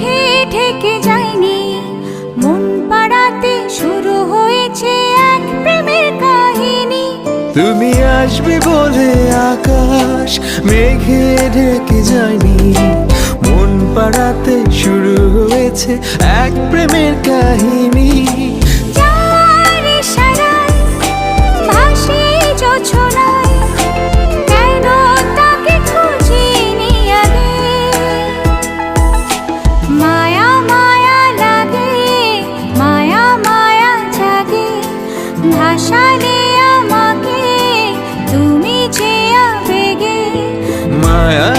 মেঘে ঠেকে যায়নি। মন পাড়াতে শুরু হয়েছে এক প্রেমের কাহিনী। তুমি আসবে বলে আকাশ মেঘে ঢেকে যায়নি। মন পাড়াতে শুরু হয়েছে এক প্রেমের ভাসালে আমাকে তুমি যে আবেগে মায়া